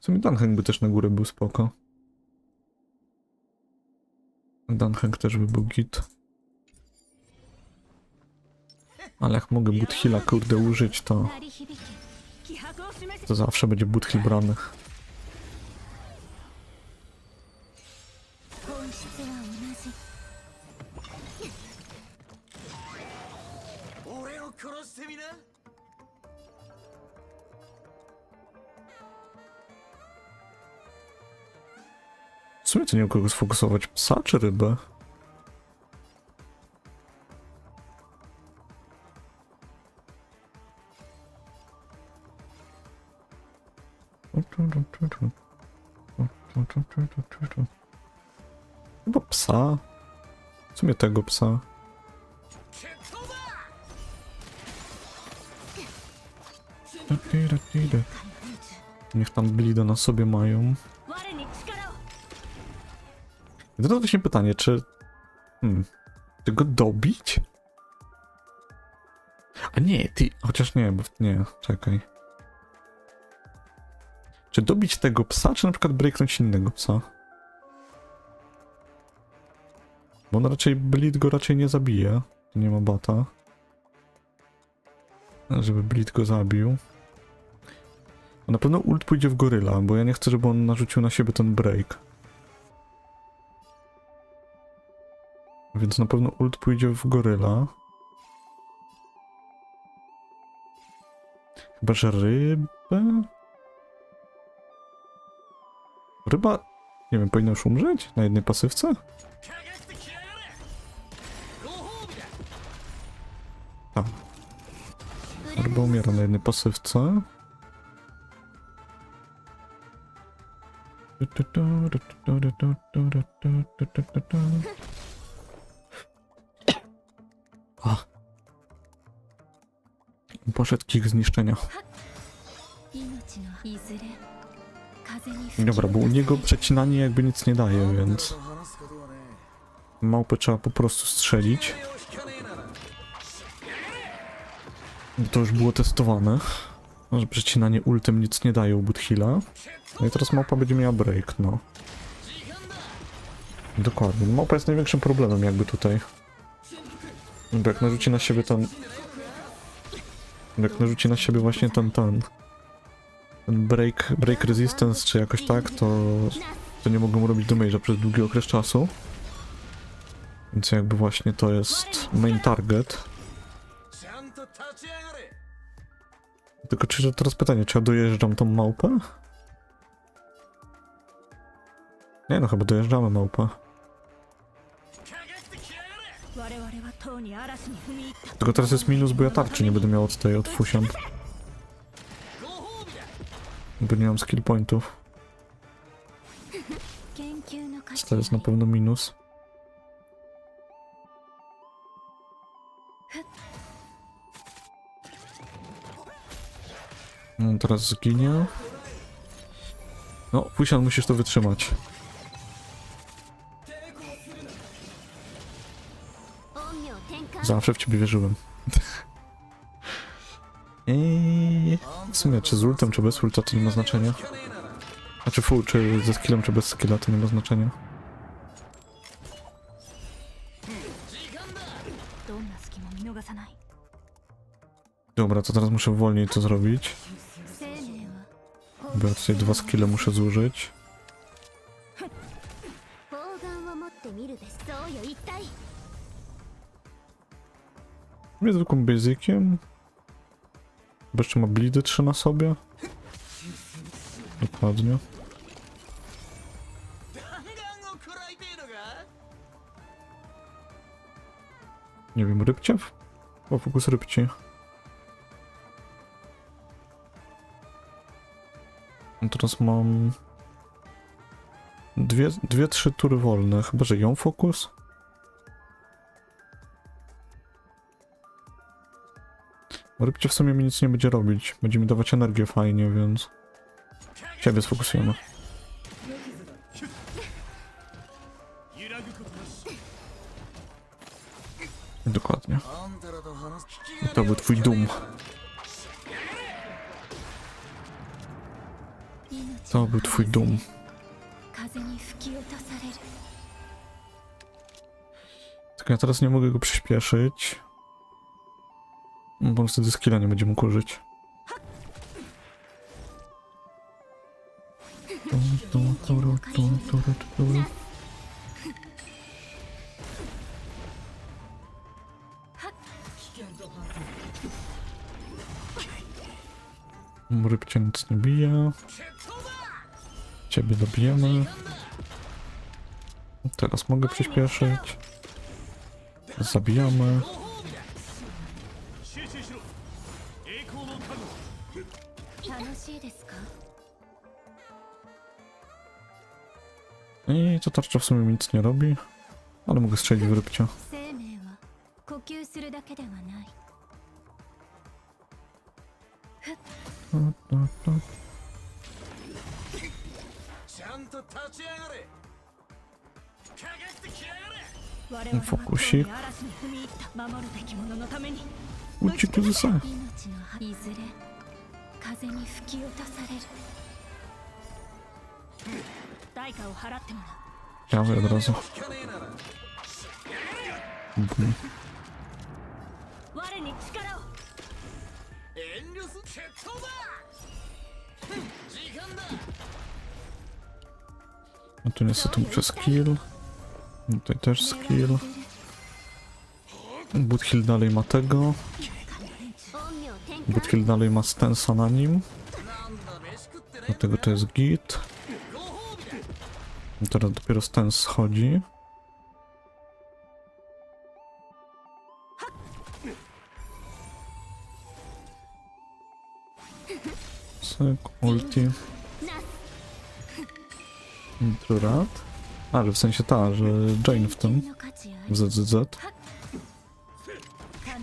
W sumie Dunhang by też na górę był spoko. Dunhang też by był git. Ale jak mogę Budhila kurde użyć, to... To zawsze będzie Budhil brany. W sumie to nie wiem sfokusować, psa czy rybę? Chyba psa. W sumie tego psa. Niech tam blida na sobie mają. I teraz właśnie pytanie, czy... Hmm, czy go dobić? A nie, ty... Chociaż nie, bo... Nie, czekaj. Czy dobić tego psa, czy na przykład breaknąć innego psa? Bo on raczej... Blit go raczej nie zabije. Tu nie ma bata. Żeby Blit go zabił. A na pewno ult pójdzie w goryla, bo ja nie chcę, żeby on narzucił na siebie ten break. Więc na pewno ult pójdzie w goryla. Chyba, że rybę? Ryba, nie wiem, powinna już umrzeć na jednej pasywce? Tam. Ryba umiera na jednej pasywce. po kich zniszczenia. Dobra, bo u niego przecinanie jakby nic nie daje, więc... Małpę trzeba po prostu strzelić. To już było testowane, że przecinanie ultem nic nie daje u Budhila. No i teraz małpa będzie miała break, no. Dokładnie. Małpa jest największym problemem jakby tutaj. Bo jak narzuci na siebie ten jak narzuci na siebie właśnie ten, ten, ten break, break resistance, czy jakoś tak, to, to nie mogą robić damage'a przez długi okres czasu. Więc jakby właśnie to jest main target. Tylko czy teraz pytanie, czy ja dojeżdżam tą małpę? Nie no, chyba dojeżdżamy małpę. Tylko teraz jest minus, bo ja tarczy nie będę miał od tej, od fusion. Bo nie mam skill pointów. Więc to jest na pewno minus. No, teraz zginie. No, Fusion, musisz to wytrzymać. Zawsze w ciebie wierzyłem. I w sumie, czy z ultem, czy bez ulta to nie ma znaczenia. Znaczy fu, czy ze skillem, czy bez skilla to nie ma znaczenia. Dobra, to teraz muszę wolniej to zrobić. Bo ja tutaj dwa skille muszę zużyć. Mnie zwykłym basiciem. Bo jeszcze ma blidy 3 na sobie. Dokładnie. Nie wiem, rybciew? O, fokus rybci. No teraz mam... Dwie, dwie, trzy tury wolne. Chyba, że ją fokus? Rybcie w sumie mi nic nie będzie robić. Będzie mi dawać energię fajnie, więc... Ciebie sfokusujemy. Dokładnie. I to był twój dum. To był twój dum. Tak, ja teraz nie mogę go przyspieszyć. On wtedy skilla nie będzie mógł użyć. Tu. Rybcie nic nie bije. Ciebie dobijemy. Teraz mogę przyspieszyć. Zabijamy. べきもののために Uciekł ze sam. 命のいずれ風に吹き落とされる代価を払ってもらう Prawy od razu. Mhm. A tu niestety muszę skill. Tutaj też skill. Boothill dalej ma tego. Boothill dalej ma stensa na nim. Dlatego to jest git. No Teraz dopiero ten schodzi. Syk, ulti. Intrurat. Ale w sensie ta, że Jane w tym. W ZZZ.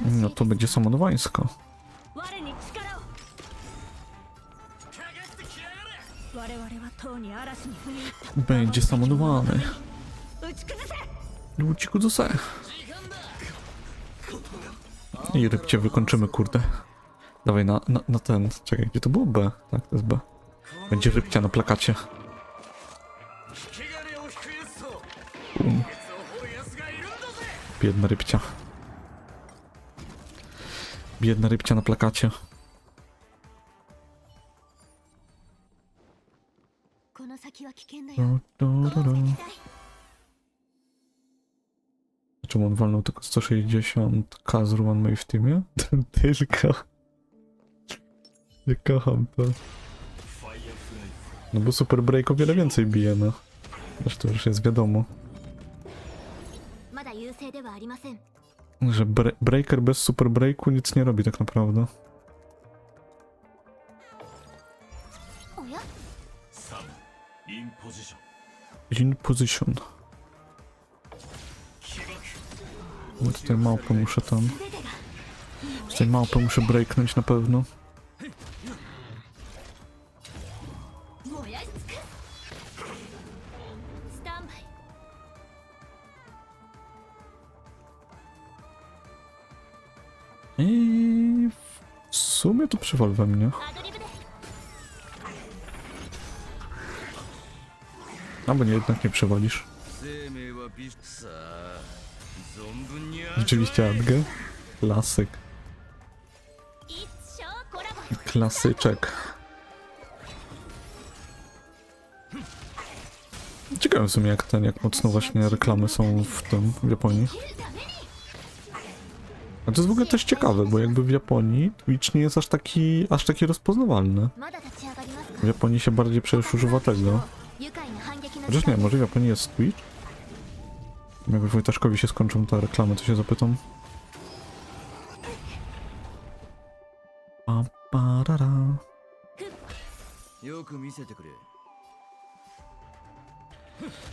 No to będzie samodowańsko. Będzie samonowany. Ludziku do se. I rybcie wykończymy, kurde. Dawaj na, na, na ten. Czekaj, gdzie to było B? Tak, to jest B. Będzie rybcia na plakacie. Um. Biedna rybcia. Biedna rybcia na plakacie. 先は危険だ Du, du, du, du. Czemu on walnął tylko 160k z Ruan May w teamie? Tylko. Nie kocham to. No bo Super Break o wiele więcej bije, no. Zresztą już jest wiadomo, まだ優勢ではありません że bre Breaker bez Super Breaku nic nie robi tak naprawdę. In position. In position. No tutaj małpę muszę tam. Tutaj małpę muszę breaknąć na pewno. I w sumie to przywal we mnie. No bo nie, jednak nie przewodzisz. Rzeczywiście Adge? Klasyk. Klasyczek. Ciekawe w sumie jak ten, jak mocno właśnie reklamy są w tym, w Japonii. A to jest w ogóle też ciekawe, bo jakby w Japonii Twitch nie jest aż taki, aż taki rozpoznawalny. W Japonii się bardziej przecież używa tego. Chociaż nie, może Japonia jest Twitch? Jakby Wojtaszkowi się skończą te reklamy, to się zapytam.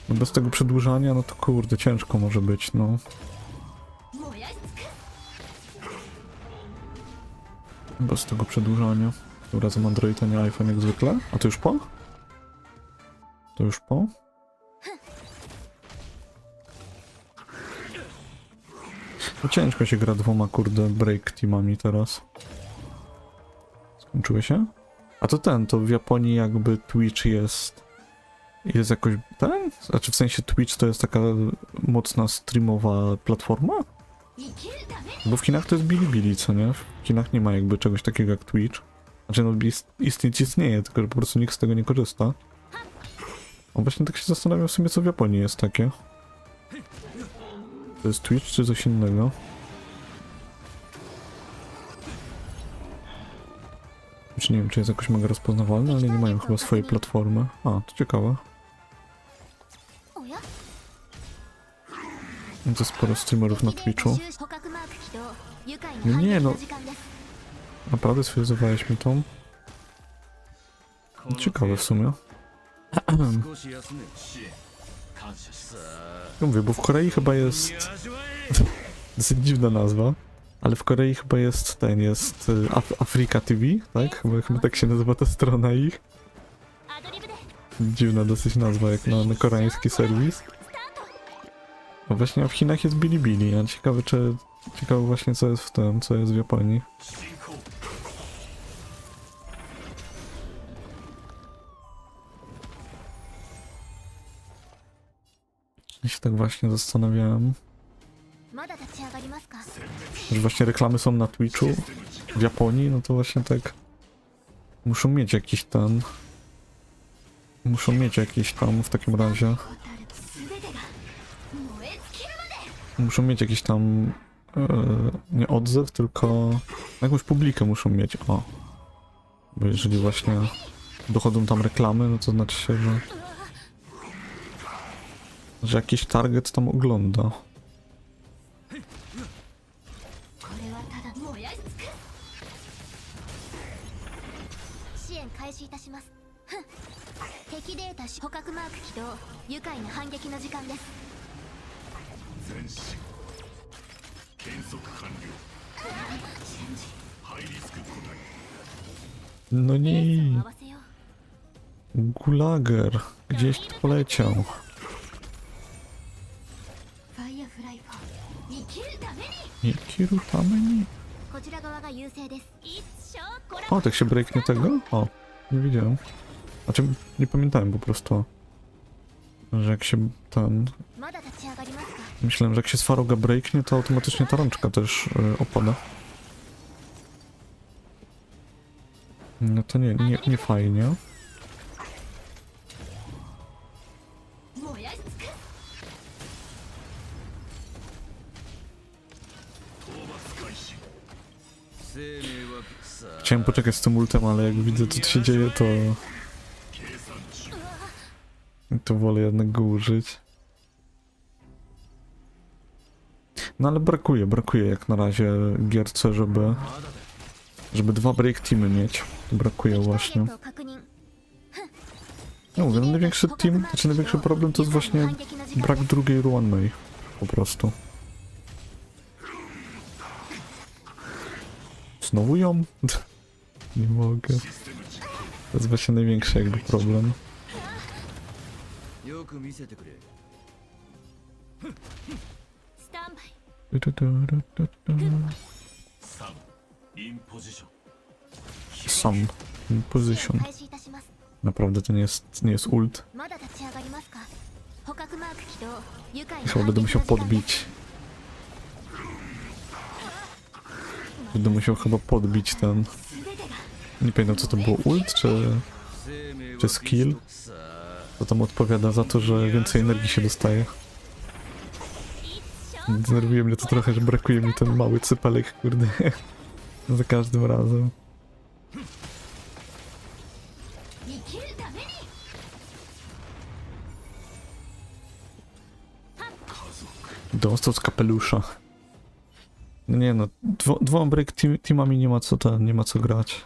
No bez tego przedłużania, no to kurde, ciężko może być, no. Bez tego przedłużania. Dobra, mam Androida, nie iPhone jak zwykle. A to już po? To już po? No ciężko się gra dwoma, kurde, break teamami teraz. Skończyły się? A to ten, to w Japonii jakby Twitch jest... Jest jakoś ten? Znaczy w sensie Twitch to jest taka mocna streamowa platforma? Bo w Chinach to jest Bilibili, co nie? W Chinach nie ma jakby czegoś takiego jak Twitch. Znaczy no istnieć istnieje, tylko że po prostu nikt z tego nie korzysta. No właśnie tak się zastanawiam w sumie co w Japonii jest takie. To jest Twitch czy coś innego? Czy nie wiem, czy jest jakoś mega rozpoznawalne, ale nie mają chyba swojej platformy. A, to ciekawe. To sporo streamerów na Twitchu. No nie no. Naprawdę sfryzowałeś tą? Ciekawe w sumie. Ja mówię, bo w Korei chyba jest... dosyć dziwna nazwa. Ale w Korei chyba jest ten, jest y, Af Afrika TV, tak? Chyba, chyba tak się nazywa ta strona ich. Dziwna dosyć nazwa, jak na, na koreański serwis. No właśnie, a w Chinach jest Bilibili, a ciekawe czy... Ciekawe właśnie co jest w tym, co jest w Japonii. Ja się tak właśnie zastanawiałem. Że właśnie reklamy są na Twitchu w Japonii, no to właśnie tak muszą mieć jakiś ten... Muszą mieć jakiś tam w takim razie. Muszą mieć jakiś tam e, nie odzew, tylko jakąś publikę muszą mieć. O. Bo jeżeli właśnie dochodzą tam reklamy, no to znaczy się, że że jakiś target tam ogląda. No nie. Gulager gdzieś tu poleciał. Nie ruchamy nie. O, tak się breaknie tego? O, nie widziałem. Znaczy, nie pamiętałem po prostu, że jak się ten... Myślałem, że jak się swaroga breaknie, to automatycznie ta rączka też y, opada. No to nie, nie, nie fajnie. Chciałem poczekać z tym ultem, ale jak widzę co tu się dzieje, to... To wolę jednak go użyć. No ale brakuje, brakuje jak na razie gierce, żeby... Żeby dwa break teamy mieć. Brakuje właśnie. No mówię, największy team, znaczy największy problem to jest właśnie brak drugiej runway. Po prostu. Znowu ją? Nie mogę. To jest właśnie największy jakby problem. Sam in position. Naprawdę to nie jest, nie jest ult. Chyba będę musiał podbić. Będę musiał chyba podbić ten nie pamiętam co to było, ult czy, czy skill? To tam odpowiada za to, że więcej energii się dostaje. Denerwuje mnie to trochę, że brakuje mi ten mały cypelek, kurde. za każdym razem. Dostał z kapelusza. Nie no, dwo, dwoma break teamami nie ma co ten, nie ma co grać.